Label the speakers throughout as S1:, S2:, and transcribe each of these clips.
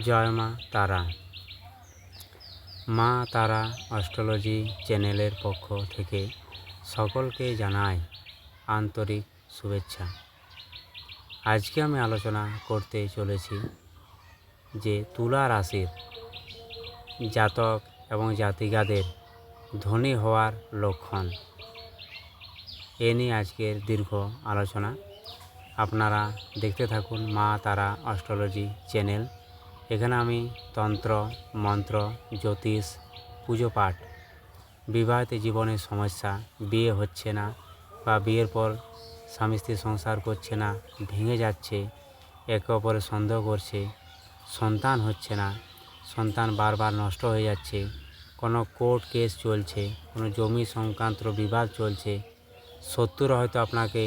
S1: জয় মা তারা। মা তারা অস্ট্রোলজি চ্যানেলের পক্ষ থেকে সকলকে জানাই আন্তরিক শুভেচ্ছা। আজকে আমি আলোচনা করতে চলেছি যে তুলা রাশির জাতক এবং জাতিকাদের ধনী হওয়ার লক্ষণ। এ নিয়ে আজকের দীর্ঘ আলোচনা। আপনারা দেখতে থাকুন মা তারা অস্ট্রোলজি চ্যানেল। এখানে আমি তন্ত্র, মন্ত্র, জ্যোতিষ, পুজো পাঠ, বিবাহিত জীবনের সমস্যা, বিয়ে হচ্ছে না বা বিয়ের পর স্বামী স্ত্রী সংসার করছে না, ভেঙে যাচ্ছে, একে অপরে সন্দেহ করছে, সন্তান হচ্ছে না, সন্তান বারবার নষ্ট হয়ে যাচ্ছে, কোনো কোর্ট কেস চলছে, কোনো জমি সংক্রান্ত বিবাদ চলছে, শত্রুরা হয়তো আপনাকে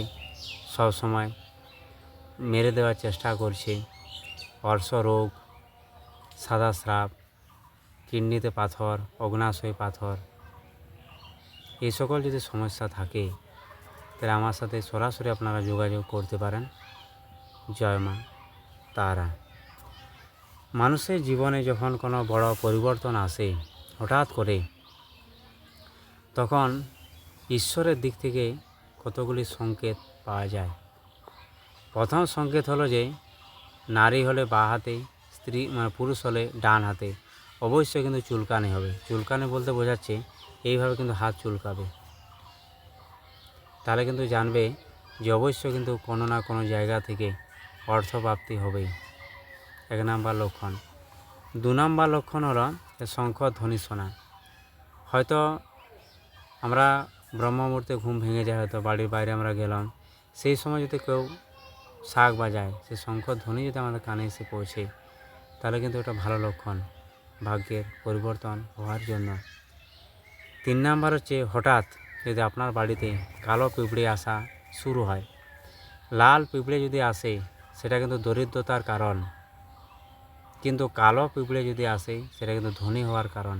S1: সবসময় মেরে দেওয়ার চেষ্টা করছে, অর্শ রোগ সাদা স্রাব কিডনিতে পাথর, অগ্নাশয় পাথর, এই সকল যদি সমস্যা থাকে, তাহলে আমার সাথে সরাসরি আপনারা যোগাযোগ করতে পারেন। জয় মা, তারা। মানুষের জীবনে যখন কোনো বড় পরিবর্তন আসে, হঠাৎ করে, তখন ঈশ্বরের দিক থেকে কতগুলি সংকেত পাওয়া যায়। প্রথম সংকেত হলো যে, নারী হলে বা হাতে স্ত্রী মানে পুরুষ হলে ডান হাতে। অবশ্যই কিন্তু চুলকানি হবে। চুলকানি বলতে বোঝাচ্ছে এইভাবে কিন্তু হাত চুলকাবে। তাহলে কিন্তু জানবে যে অবশ্যই কিন্তু কোনো না কোনো জায়গা থেকে অর্থপ্রাপ্তি হবেই। এক নাম্বার লক্ষণ। দু নাম্বার লক্ষণ হলো শঙ্খ ধ্বনি শোনা। হয়তো আমরা ব্রহ্ম মুহূর্তে ঘুম ভেঙে যায়, হয়তো বাড়ির বাইরে আমরা গেলাম। সেই সময় যদি কেউ শাক বাজায় সে শঙ্খ ধ্বনি যদি আমাদের কানে এসে পৌঁছে তাহলে কিন্তু এটা ভালো লক্ষণ। ভাগ্যের পরিবর্তন হওয়ার জন্য। তিন নাম্বার হচ্ছে হঠাৎ যদি আপনার বাড়িতে কালো পিঁপড়ে আসা শুরু হয়, লাল পিঁপড়ে যদি আসে, সেটা কিন্তু দরিদ্রতার কারণ। কিন্তু কালো পিঁপড়ে যদি আসে, সেটা কিন্তু ধনী হওয়ার কারণ।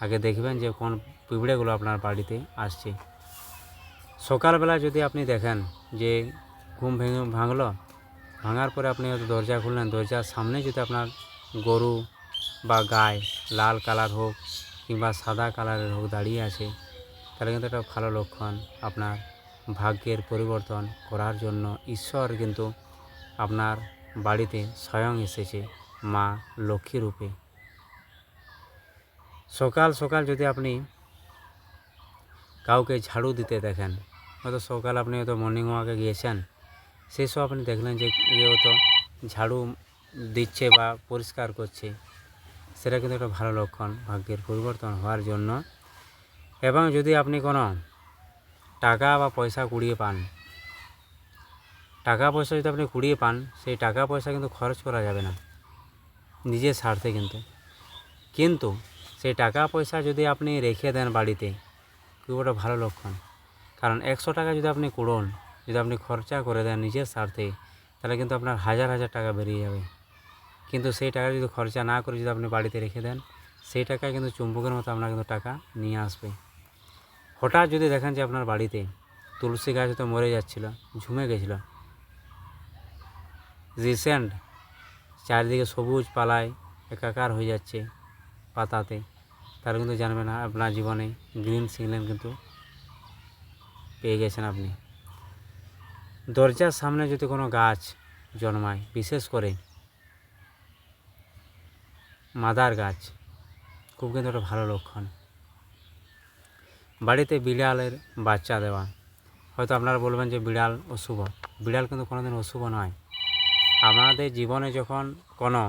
S1: আগে দেখবেন যে কোন পিঁপড়েগুলো আপনার বাড়িতে আসছে। সকালবেলা যদি আপনি দেখেন যে ঘুম ভেঙে ভাঙলো ভাঙার পরে আপনি হয়তো দরজা খুললেন, দরজার সামনে যদি আপনার গরু বা গায়ে লাল কালার হোক কিংবা সাদা কালারের হোক দাঁড়িয়ে আছে, তাহলে কিন্তু একটা ভালো লক্ষণ। আপনার ভাগ্যের পরিবর্তন করার জন্য ঈশ্বর কিন্তু আপনার বাড়িতে স্বয়ং এসেছে, মা লক্ষ্মী রূপে। সকাল সকাল যদি আপনি কাউকে ঝাড়ু দিতে দেখেন, হয়তো সকাল আপনি হয়তো মর্নিং ওয়াকে গিয়েছেন সেই সব আপনি দেখলেন যে কেউ হয়তো ঝাড়ু দিচ্ছে বা পরিষ্কার করছে। সেটা কিন্তু একটা ভালো লক্ষণ, ভাগ্যের পরিবর্তন হওয়ার জন্য। এবং যদি আপনি কোনো টাকা বা পয়সা কুড়িয়ে পান, টাকা পয়সা যদি আপনি কুড়িয়ে পান, সেই টাকা পয়সা কিন্তু খরচ করা যাবে না। নিজের স্বার্থে কিন্তু। কিন্তু সেই টাকা পয়সা যদি আপনি রেখে দেন বাড়িতে, খুব একটা ভালো লক্ষণ। কারণ একশো টাকা যদি আপনি কুড়োন যদি আপনি খরচা করে দেন নিজের স্বার্থে, তাহলে কিন্তু আপনার হাজার হাজার টাকা বেরিয়ে যাবে। কিন্তু সেই টাকা যদি খরচা না করে যদি আপনি বাড়িতে রেখে দেন, সেই টাকায় কিন্তু চুম্বকের মতো আপনার কিন্তু টাকা নিয়ে আসবে। হঠাৎ যদি দেখেন যে আপনার বাড়িতে তুলসী গাছ তো মরে যাচ্ছিল, ঝুমে গেছিল, রিসেন্ট চারিদিকে সবুজ পালায়, একাকার হয়ে যাচ্ছে পাতাতে তার কিন্তু জানবেন আপনার জীবনে গ্রিন সিগন্যাল কিন্তু পেয়ে গেছেন আপনি। দরজার সামনে যদি কোনো গাছ জন্মায়, বিশেষ করে মাদার গাছ, খুব কিন্তু একটা ভালো লক্ষণ। বাড়িতে বিড়ালের বাচ্চা দেওয়া, হয়তো আপনারা বলবেন যে বিড়াল অশুভ। বিড়াল কিন্তু কোনোদিন অশুভ নয়। আমাদের জীবনে যখন কোনো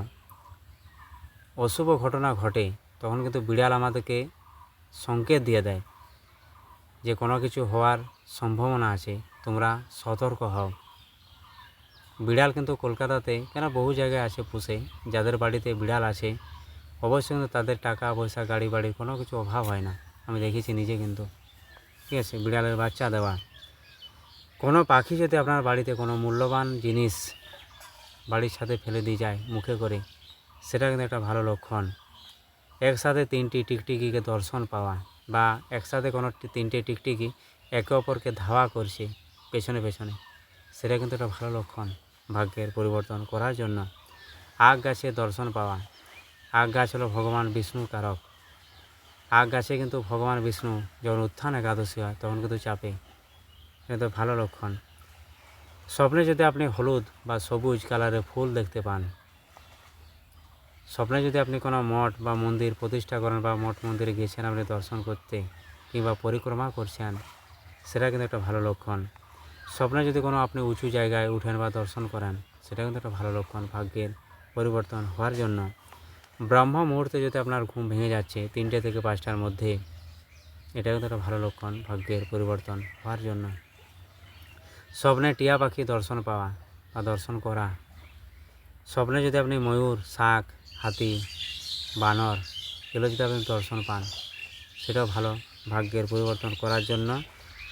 S1: অশুভ ঘটনা ঘটে, তখন কিন্তু বিড়াল আমাদেরকে সংকেত দিয়ে দেয় যে কোনো কিছু হওয়ার সম্ভাবনা আছে। তোমরা সতর্ক হও। বিড়াল কিন্তু কলকাতাতে কেন বহু জায়গায় আছে পুষে, যাদের বাড়িতে বিড়াল আছে অবশ্যই কিন্তু তাদের টাকা, পয়সা, গাড়ি বাড়ির কোনো কিছু অভাব হয় না। আমি দেখেছি নিজে কিন্তু। ঠিক আছে, বিড়ালের বাচ্চা দেওয়া। কোনো পাখি যদি আপনার বাড়িতে কোনো মূল্যবান জিনিস বাড়ির সাথে ফেলে দিয়ে যায় মুখে করে, সেটা কিন্তু একটা ভালো লক্ষণ। একসাথে তিনটি টিকটিকিকে দর্শন পাওয়া বা একসাথে কোনো তিনটে টিকটিকি একে অপরকে ধাওয়া করছে পেছনে পেছনে। সেটা কিন্তু একটা ভালো লক্ষণ ভাগ্যের পরিবর্তন করার জন্য। আগ গাছে দর্শন পাওয়া। আগ গাছ হলো ভগবান বিষ্ণুর কারক আগ গাছে কিন্তু ভগবান বিষ্ণু যখন উত্থান একাদশী হয়, তখন কিন্তু চাপে। এটা তো ভালো লক্ষণ। স্বপ্নে যদি আপনি হলুদ বা সবুজ কালারের ফুল দেখতে পান, স্বপ্নে যদি আপনি কোনো মঠ বা মন্দির প্রতিষ্ঠা করেন বা মঠ মন্দিরে গিয়েছেন আপনি দর্শন করতে কিংবা পরিক্রমা করছেন, সেটা কিন্তু একটা ভালো লক্ষণ। স্বপ্নে যদি কোনো আপনি উঁচু জায়গায় উঠেন বা দর্শন করেন, সেটা কিন্তু একটা ভালো লক্ষণ, ভাগ্যের পরিবর্তন হওয়ার জন্য। ব্রহ্ম মুহূর্তে যদি আপনার ঘুম ভেঙে যাচ্ছে তিনটে থেকে পাঁচটার মধ্যে, এটা কিন্তু একটা ভালো লক্ষণ, ভাগ্যের পরিবর্তন হওয়ার জন্য। স্বপ্নে টিয়া পাখি দর্শন পাওয়া বা দর্শন করা। স্বপ্নে যদি আপনি ময়ূর, শাক, হাতি, বানর, এগুলো যদি আপনি দর্শন পান, সেটাও ভালো, ভাগ্যের পরিবর্তন করার জন্য।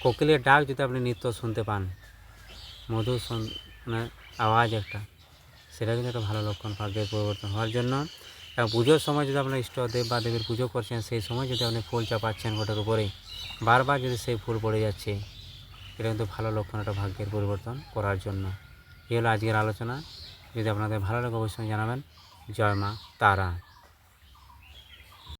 S1: কোকিলের ডাক যদি আপনি নিত্য শুনতে পান, মধুর মানে আওয়াজ একটা, সেটা কিন্তু একটা ভালো লক্ষণ, ভাগ্যের পরিবর্তন হওয়ার জন্য। এবং পুজোর সময় যদি আপনার ইষ্টদেব বা দেবীর পুজো করছেন, সেই সময় যদি আপনি ফুল চাপাচ্ছেন ঘটের উপরে, বারবার যদি সেই ফুল পড়ে যাচ্ছে, এটা কিন্তু ভালো লক্ষণ, একটা ভাগ্যের পরিবর্তন করার জন্য। এই হলো আজকের আলোচনা। যদি আপনাদের ভালো লাগে, অবশ্যই জানাবেন। জয় মা তারা।